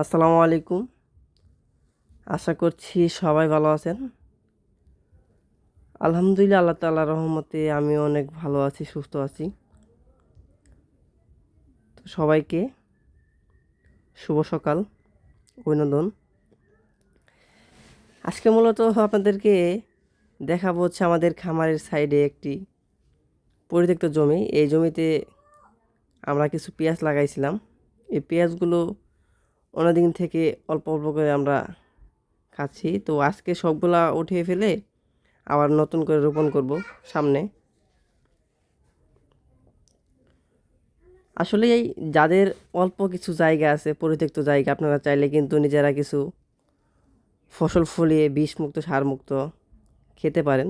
আসসালামু আলাইকুম। আশা করছি সবাই ভালো আছেন। আলহামদুলিল্লাহ আল্লাহ তাল্লাহ রহমতে আমি অনেক ভালো আছি, সুস্থ আছি। তো সবাইকে শুভ সকাল, অভিনন্দন। আজকে মূলত আপনাদেরকে দেখাবো হচ্ছে আমাদের খামারের সাইডে একটি পরিত্যক্ত জমি। এই জমিতে আমরা কিছু পেঁয়াজ লাগাইছিলাম। এই পেঁয়াজগুলো অনেকদিন থেকে অল্প অল্প করে আমরা খাচ্ছি। তো আজকে সবগুলা উঠিয়ে ফেলে আবার নতুন করে রোপণ করব সামনে। আসলে এই যাদের অল্প কিছু জায়গা আছে, পরিত্যক্ত জায়গা, আপনারা চাইলে কিন্তু নিজেরা কিছু ফসল ফলিয়ে বিষমুক্ত, সারমুক্ত খেতে পারেন।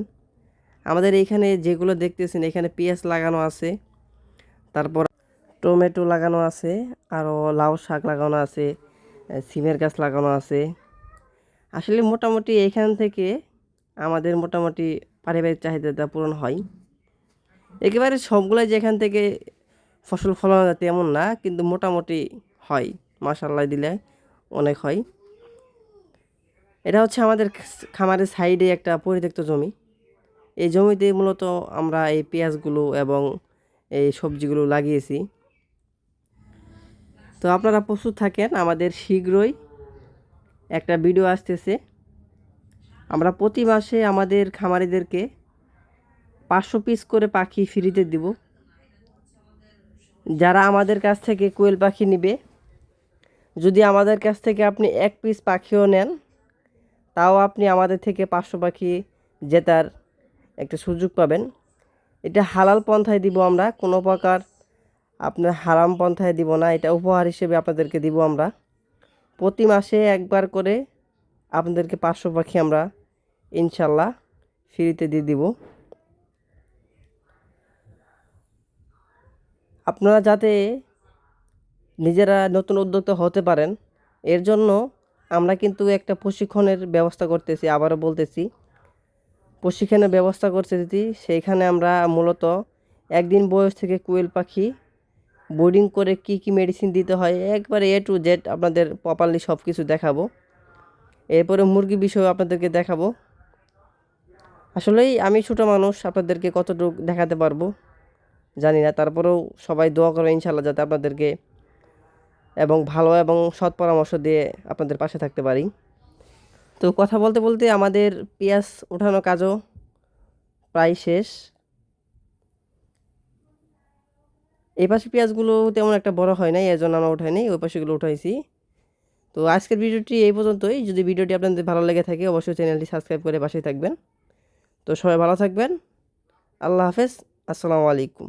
আমাদের এইখানে যেগুলো দেখতেছেন, এখানে পেঁয়াজ লাগানো আছে, তারপর টমেটো লাগানো আছে, আরও লাউ শাক লাগানো আছে সিমের গাছ লাগানো আছে। আসলে মোটামুটি এইখান থেকে আমাদের মোটামুটি পারিবারিক চাহিদাটা পূরণ হয়। একেবারে সবগুলাই যে এখান থেকে ফসল ফলানো যায় তেমন না, কিন্তু মোটামুটি হয়। মাসাল্লাহ দিলে অনেক হয়। এটা হচ্ছে আমাদের খামারের সাইডে একটা পরিত্যক্ত জমি। এই জমিতে মূলত আমরা এই পেঁয়াজগুলো এবং এই সবজিগুলো লাগিয়েছি। তো আপনারা প্রস্তুত থাকেন, আমাদের শীঘ্রই একটা ভিডিও আসতেছে। আমরা প্রতি মাসে আমাদের খামারিদেরকে পাঁচশো পিস করে পাখি ফ্রিতে দিব। যারা আমাদের কাছ থেকে কোয়েল পাখি নেবে, যদি আমাদের কাছ থেকে আপনি এক পিস পাখিও নেন, তাও আপনি আমাদের থেকে পাঁচশো পাখি জেতার একটা সুযোগ পাবেন। এটা হালাল পন্থায় দিব আমরা, কোনো প্রকার আপনার হারাম পন্থায় দিব না, এটা উপহার হিসেবে আপনাদেরকে দিব আমরা। প্রতি মাসে একবার করে আপনাদেরকে পাঁচশো পাখি আমরা ইনশাল্লাহ ফ্রিতে দিয়ে দিব। আপনারা যাতে নিজেরা নতুন উদ্যোক্তা হতে পারেন, এর জন্য আমরা কিন্তু একটা প্রশিক্ষণের ব্যবস্থা করতেছি, আবারও বলতেছি। প্রশিক্ষণের ব্যবস্থা করতেছি সেইখানে আমরা মূলত একদিন বয়স থেকে কুয়েল পাখি বোর্ডিং করে কি কি মেডিসিন দিতে হয়, একবারে এ টু জেড আপনাদের প্রপারলি সব কিছু দেখাবো। এরপরে মুরগি বিষয়ে আপনাদেরকে দেখাবো। আসলেই আমি ছোটো মানুষ, আপনাদেরকে কতটুকু দেখাতে পারব জানি না। তারপরেও সবাই দোয়া করবে ইনশাল্লাহ যাতে আপনাদেরকে এবং ভালো এবং সৎ পরামর্শ দিয়ে আপনাদের পাশে থাকতে পারি। তো কথা বলতে বলতে আমাদের পেঁয়াজ ওঠানো কাজও প্রায় শেষ। এই পাশে পেঁয়াজগুলো তেমন একটা বড় হয় নাই এর জন্য আমরা নাই, ওই পাশেগুলো উঠাইছি। তো আজকের ভিডিওটি এই পর্যন্তই। যদি ভিডিওটি আপনাদের ভালো লেগে থাকে, অবশ্যই চ্যানেলটি সাবস্ক্রাইব করে পাশে থাকবেন। তো সবাই ভালো থাকবেন। আল্লাহ হাফেজ। আসসালামু আলাইকুম।